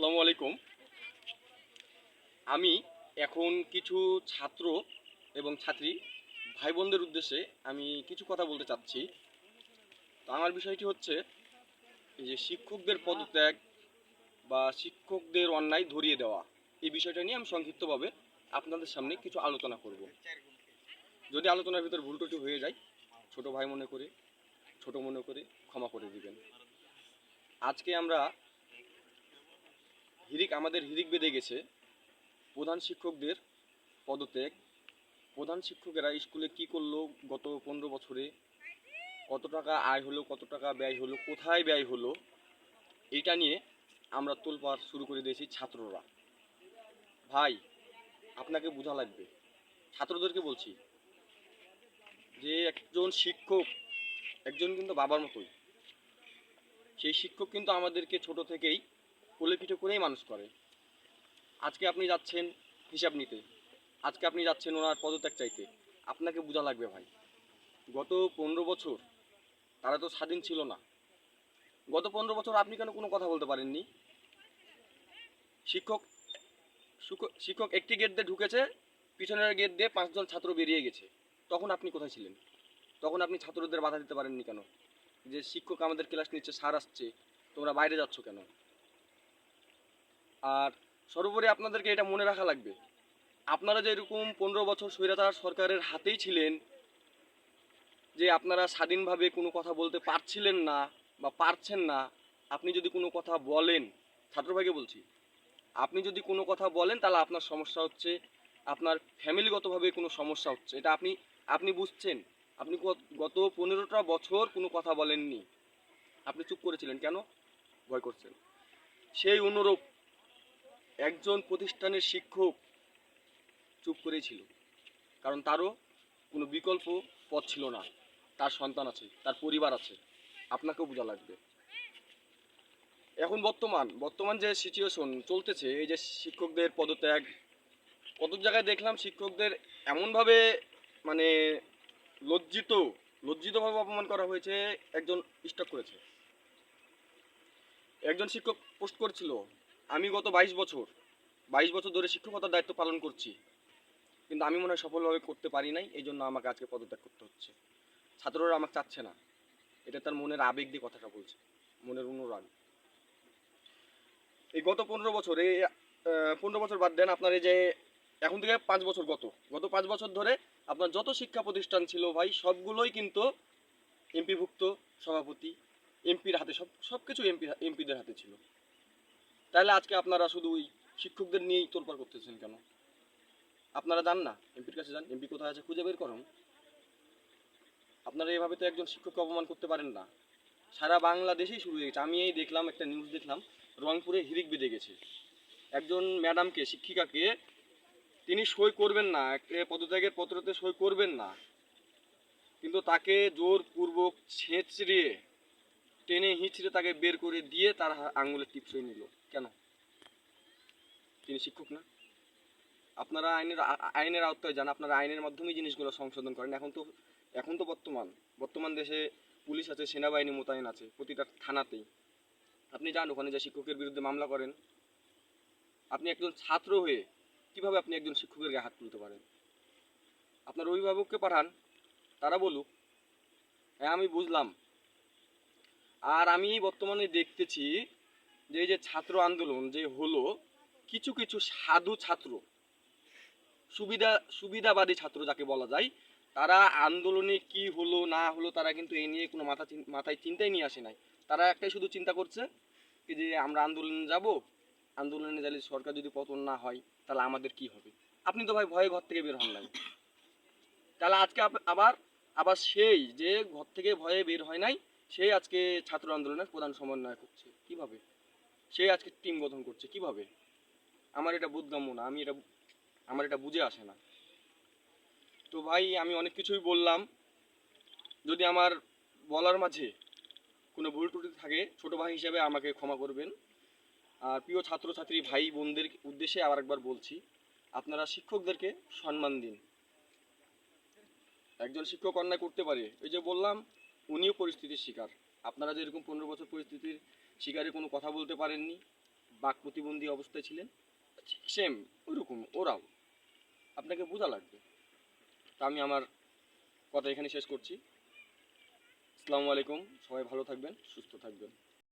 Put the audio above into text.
আসসালামু আলাইকুম। আমি এখন কিছু ছাত্র এবং ছাত্রী ভাই বোনদের উদ্দেশ্যে আমি কিছু কথা বলতে চাচ্ছি। তো আমার বিষয়টি হচ্ছে যে শিক্ষকদের পদত্যাগ বা শিক্ষকদের অন্যায় ধরিয়ে দেওয়া, এই বিষয়টা নিয়ে আমি সংক্ষিপ্তভাবে আপনাদের সামনে কিছু আলোচনা করব। যদি আলোচনার ভিতর ভুল হয়ে যায়, ছোট ভাই মনে করে, ছোট মনে করে ক্ষমা করে দিবেন। আজকে আমরা হিরিক, আমাদের হিরিক বেঁধে গেছে। প্রধান শিক্ষকদের পদত্যাগ। প্রধান শিক্ষকেরা স্কুলে কি করল গত পনেরো বছরে? কত টাকা আয় হলো, কত টাকা ব্যয় হলো, কোথায় ব্যয় হলো? এটা নিয়ে আমরা তোলপাড় শুরু করে দিয়েছি ছাত্ররা। ভাই, আপনাকে বোঝা লাগবে। ছাত্রদেরকে বলছি যে একজন শিক্ষক, একজন কিন্তু বাবার মতোই। সেই শিক্ষক কিন্তু আমাদেরকে ছোট থেকেই কোলে পিঠে করেই মানুষ করে। আজকে আপনি যাচ্ছেন হিসাব নিতে। আজকে আপনি যাচ্ছেন ওনার পদত্যাগ চাইতে। আপনাকে বোঝা লাগবে ভাই। গত পনেরো বছর তারা তো স্বাধীন ছিল না। গত পনেরো বছর আপনি কেন কোনো কথা বলতে পারেননি? শিক্ষক শিক্ষক- একটি গেট দিয়ে ঢুকেছে, পিছনের গেট দিয়ে পাঁচজন ছাত্র বেরিয়ে গেছে। তখন আপনি কোথায় ছিলেন? তখন আপনি ছাত্রদের বাধা দিতে পারেননি কেন? যে শিক্ষক আমাদের ক্লাস নিচ্ছে, স্যার আসছে, তোমরা বাইরে যাচ্ছ কেন? আর সর্বোপরি আপনাদেরকে এটা মনে রাখা লাগবে, আপনারা যে এরকম পনেরো বছর স্বৈরাচার সরকারের হাতেই ছিলেন, যে আপনারা স্বাধীনভাবে কোনো কথা বলতে পারছিলেন না বা পারছেন না, আপনি যদি কোনো কথা বলেন ছাত্র ভাইকে বলছি, আপনি যদি কোনো কথা বলেন তাহলে আপনার সমস্যা হচ্ছে, আপনার ফ্যামিলিগতভাবে কোনো সমস্যা হচ্ছে, এটা আপনি আপনি বুঝছেন, আপনি গত- পনেরোটা বছর কোনো কথা বলেননি, আপনি চুপ করেছিলেন কেন? ভয় করছেন। সেই অনুরূপ একজন প্রতিষ্ঠানের শিক্ষক চুপ করেই ছিল। কারণ তারও কোনো বিকল্প পথ ছিল না। তার সন্তান আছে, তার পরিবার আছে। আপনাকেও বোঝা লাগবে। এখন বর্তমান বর্তমান যে সিচুয়েশন চলতেছে, এই যে শিক্ষকদের পদত্যাগ কত জায়গায় দেখলাম শিক্ষকদের এমনভাবে মানে লজ্জিত, লজ্জিতভাবে অপমান করা হয়েছে, একজন স্টক করেছে। একজন শিক্ষক পোস্ট করছিল আমি গত বাইশ বছর বাইশ বছর ধরে শিক্ষকতার দায়িত্ব পালন করছি। কিন্তু আমি মনে হয় সফলভাবে করতে পারি নাই, এই জন্য আমাকে আজকে পদত্যাগ করতে হচ্ছে। ছাত্ররা আমাকে চাচ্ছে না। এটা তার মনের আবেগ দিয়ে কথাটা বলছে, মনের অনুরাগ। এই গত পনেরো বছর, এই পনেরো বছর বাদ দেন আপনার এই যে, এখন থেকে পাঁচ বছর গত। গত পাঁচ বছর ধরে আপনার যত শিক্ষা প্রতিষ্ঠান ছিল ভাই, সবগুলোই কিন্তু এমপিভুক্ত সভাপতি, এমপির হাতে, সব সব কিছু এমপি, এমপিদের হাতে ছিল। তাহলে আজকে আপনারা শুধু ওই শিক্ষকদের নিয়েই তোলপাড় করতেছেন কেন? আপনারা যান না? এমপির কাছে যান। এমপি কোথায় আছে খুঁজে বের করুন। আপনারা এভাবে তো একজন শিক্ষককে অপমান করতে পারেন না। সারা বাংলাদেশেই শুরু হয়ে গেছে আমি এই দেখলাম, একটা নিউজ দেখলাম, রংপুরে হিরিক বেঁধে গেছে। একজন ম্যাডামকে, শিক্ষিকাকে, তিনি সই করবেন না। পদত্যাগের পত্রতে সই করবেন না। কিন্তু তাকে জোরপূর্বক ছেঁচড়িয়ে টেনে হিঁচড়ে তাকে বের করে দিয়ে তার আঙুলের টিপসই নিল। কেন? তিনি শিক্ষক না। আপনারা আইনের আইনের আওতায় যান, আপনারা আইনের মাধ্যমেই জিনিসগুলো সংশোধন করেন। এখন তো এখন তো বর্তমান বর্তমান দেশে পুলিশ আছে, সেনাবাহিনী মোতায়েন আছে, প্রতিটা থানাতেই। আপনি যান ওখানে যে শিক্ষকের বিরুদ্ধে মামলা করেন। আপনি একজন ছাত্র হয়ে কীভাবে আপনি একজন শিক্ষকের গায়ে হাত তুলতে পারেন? আপনার অভিভাবককে পাঠান, তারা বলুক হ্যাঁ আমি বুঝলাম। আর আমি বর্তমানে দেখতেছি যে যে ছাত্র আন্দোলন যে হলো, কিছু কিছু সাধু ছাত্র, সুবিধা, সুবিধাবাদী ছাত্র যাকে বলা যায়, তারা আন্দোলনে কি হলো, না হলো, তারা কিন্তু এই নিয়ে কোনো মাথা মাথায় চিন্তাই নিয়ে আসে নাই। তারা একটাই শুধু চিন্তা করছে যে আমরা আন্দোলনে যাব, আন্দোলনে গেলে সরকার যদি পতন না হয়, তাহলে আমাদের কি হবে? আপনি তো ভাই ভয়ে ঘর থেকে বের হন নাই। তাহলে আজকে আবার আবার সেই যে ঘর থেকে ভয়ে বের হয় নাই সেই আজকে ছাত্র আন্দোলনের প্রধান সমন্বয় করছে কীভাবে? সেই আজকে টিম গঠন করছে, কীভাবে? আমার এটা বোধগম্য না, আমি এটা, আমার এটা বুঝে আসে না। তো ভাই, আমি অনেক কিছুই বললাম। যদি আমার বলার মাঝে কোনো ভুল ত্রুটি থাকে, ছোট ভাই হিসেবে আমাকে ক্ষমা করবেন। আর প্রিয় ছাত্রছাত্রী, ভাই, বোনদের উদ্দেশ্যে আবার একবার বলছি, আপনারা শিক্ষকদেরকে সম্মান দিন। একজন শিক্ষক অন্যায় করতে পারে, ওই যে বললাম উনিও পরিস্থিতির শিকার। আপনারা যেরকম পনেরো বছর পরিস্থিতির শিকারে কোনো কথা বলতে পারেননি, বাক প্রতিবন্ধী অবস্থায় ছিলেন? সেম, ওইরকম, ওরাও। আপনাকে বোঝা লাগবে। তা আমি আমার কথা এখানে শেষ করছি। আসসালামু আলাইকুম, সবাই ভালো থাকবেন, সুস্থ থাকবেন।